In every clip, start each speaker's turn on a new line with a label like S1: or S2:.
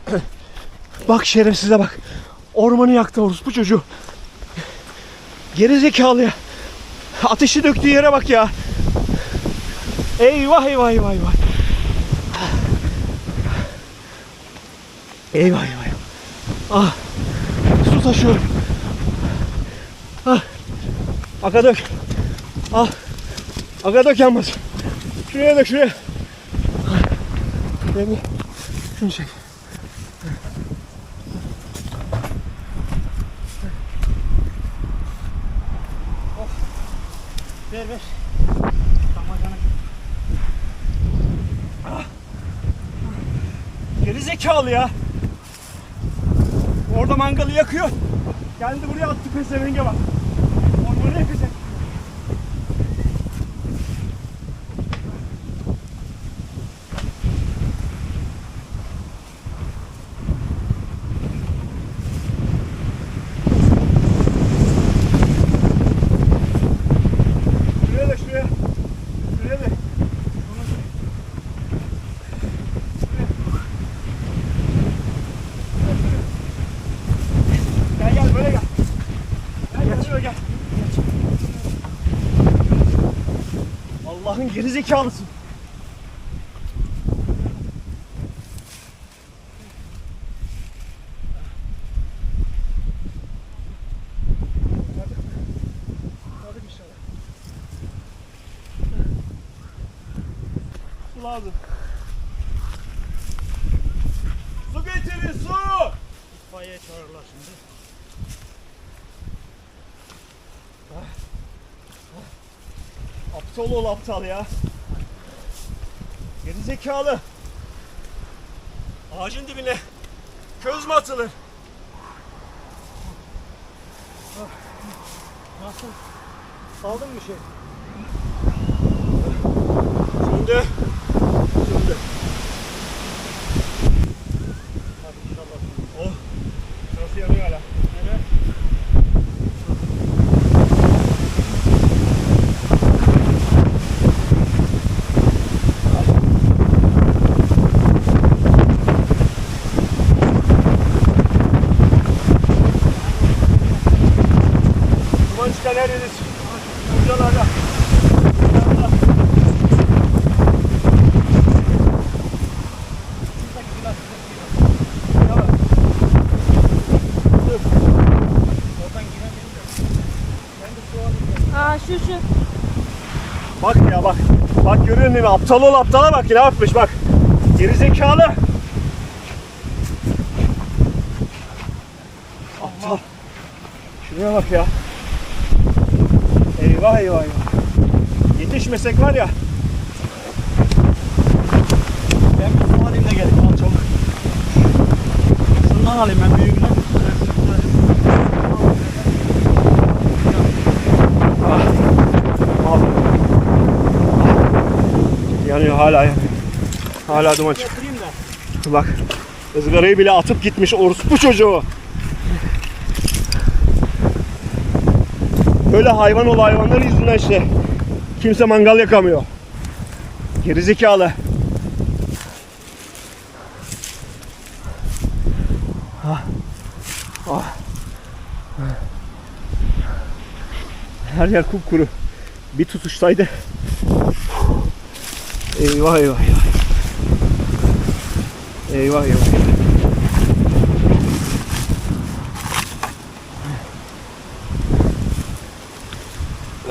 S1: Bak şerefsize bak. Ormanı yaktı orospu çocuğu. Geri zekalı ya. Ateşi döktüğü yere bak ya. Eyvah eyvah eyvah eyvah. Eyvah eyvah. Ah. Su taşıyorum. Ah. Aga dök. Al. Aga dök yanmaz. Şuraya dök şuraya. Beni. Şunu çek. Ver ver. Ah. Geri zekalı ya. Orada mangalı yakıyor. Geldi buraya attı pesevenge bak. Ormanı yakacak. Şuraya da şuraya. Şuraya da. Gel gel böyle gel. Gel gel şöyle gel. Allah'ın geri zekalısın. Su lazım. Su getirin su!
S2: İtfaiye çağırırlar şimdi.
S1: Aptal ol aptal ya. Geri zekalı. Ağacın dibine köz mü atılır?
S2: Nasıl? Aldın mı şey?
S1: Söndü.
S2: Hadi inşallah.
S1: Oh. Nasıl yanıyor hala?
S2: Evet.
S1: Duman çıkan her yeri Hocalarda.
S2: Oradan giren bilmiyorum. Ben de su alayım.
S3: Aa şu şu.
S1: Bak ya bak. Bak görüyor musun? Aptal ol aptala bak. Ne yapmış bak. Geri zekalı. Aptal. Şuraya bak ya. Eyvah eyvah eyvah. Yetişmesek var ya.
S2: Ben bir su alayım da geleyim. Al çabuk. Şundan alayım ben büyüğünü.
S1: Hala yanıyor. Hala duman çıkıyor. Bak ızgarayı bile atıp gitmiş orospu çocuğu. Böyle hayvan ol hayvanlar yüzünden işte kimse mangal yakamıyor. Gerizekalı. Ah. Ah. Her yer kupkuru. Bir tutuşsaydı. Eyvah eyvah eyvah. Eyvah eyvah.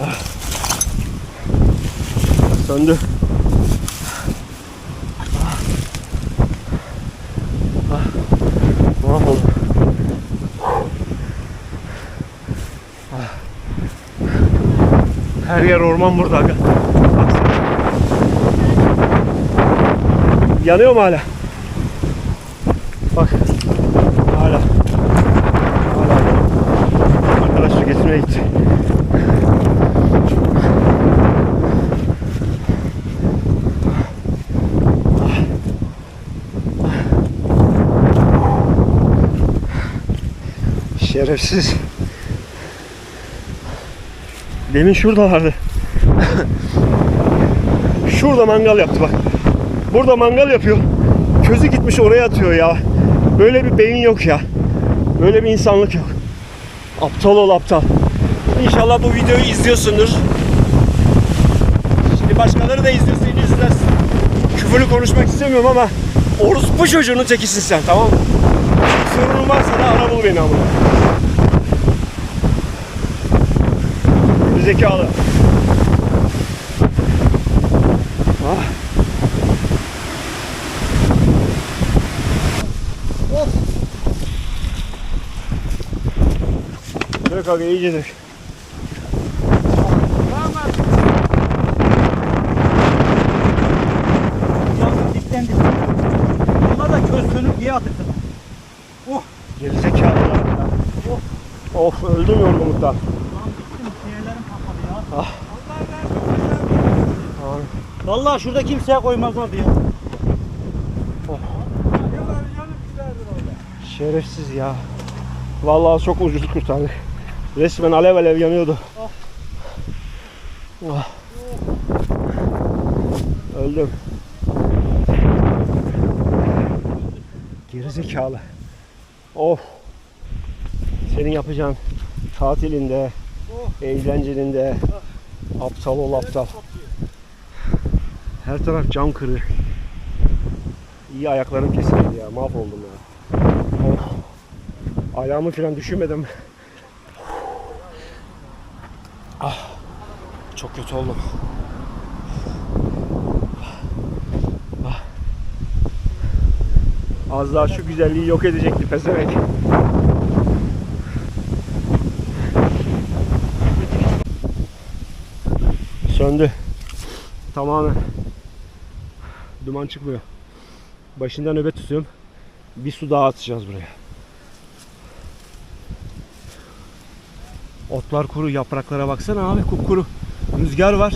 S1: Ah. Söndü. Ah. Ah. Her yer orman burada aga. Baksana. Yanıyor mu hala? Bak. Hala. Hala. Arkadaş su getirmeye gitti. Şerefsiz. Demin şuradalardı. Şurada mangal yaptı bak. Burada mangal yapıyor. Közü gitmiş oraya atıyor ya. Böyle bir beyin yok ya. Böyle bir insanlık yok. Aptal ol aptal. İnşallah bu videoyu izliyorsundur. Şimdi başkaları da izliyorsa izlersin. Küfürlü konuşmak istemiyorum ama orospu çocuğunun tekisin sen tamam mı? Sorunun varsa da ara bul beni ama. Zekalı. Ah. Dök abi iyice dök.
S2: Onlar da köz sönük diye atırsın.
S1: Gerizekalı ya. Of öldüm yorgunluktan. Ah.
S2: Vallahi şurada kimseye koymazlardı ya.
S1: Şerefsiz ya. Vallahi çok ucuz kurtardık. Resmen alev alev yanıyordu. Ah. Öldüm. Gerizekalı. Of. Senin yapacağın tatilinde, eğlencelinde aptal ol aptal. Her taraf cam kırık. İyi ayaklarım kesildi ya. Mahvoldum ya. Of. Ayağımı falan düşünmedim. Çok kötü oldum. Ah. Az daha şu güzelliği yok edecekti pezevenk. Söndü. Tamamen. Duman çıkmıyor. Başından nöbet tutuyorum. Bir su daha atacağız buraya. Otlar kuru, yapraklara baksana abi kupkuru. Rüzgar var.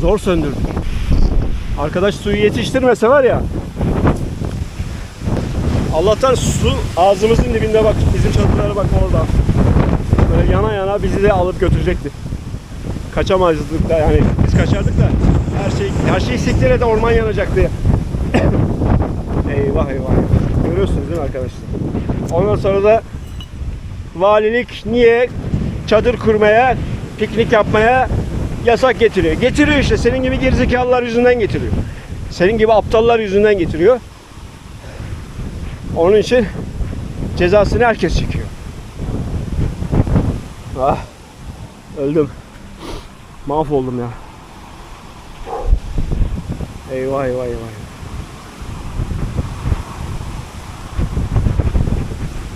S1: Zor söndürdük. Arkadaş suyu yetiştirmese var ya. Allah'tan su ağzımızın dibinde bak. Bizim çatılara bak orada. Böyle yana yana bizi de alıp götürecekti. Kaçamazdık da yani biz kaçardık da her şey her şey siktire de orman yanacaktı. eyvah. eyvah. Görüyorsunuz değil mi arkadaşlar? Ondan sonra da valilik niye çadır kurmaya, piknik yapmaya yasak getiriyor. Getiriyor işte senin gibi gerizekalılar yüzünden getiriyor. Senin gibi aptallar yüzünden getiriyor. Onun için cezasını herkes çekiyor. Ah, öldüm. Mahvoldum ya. Eyvah eyvah eyvah.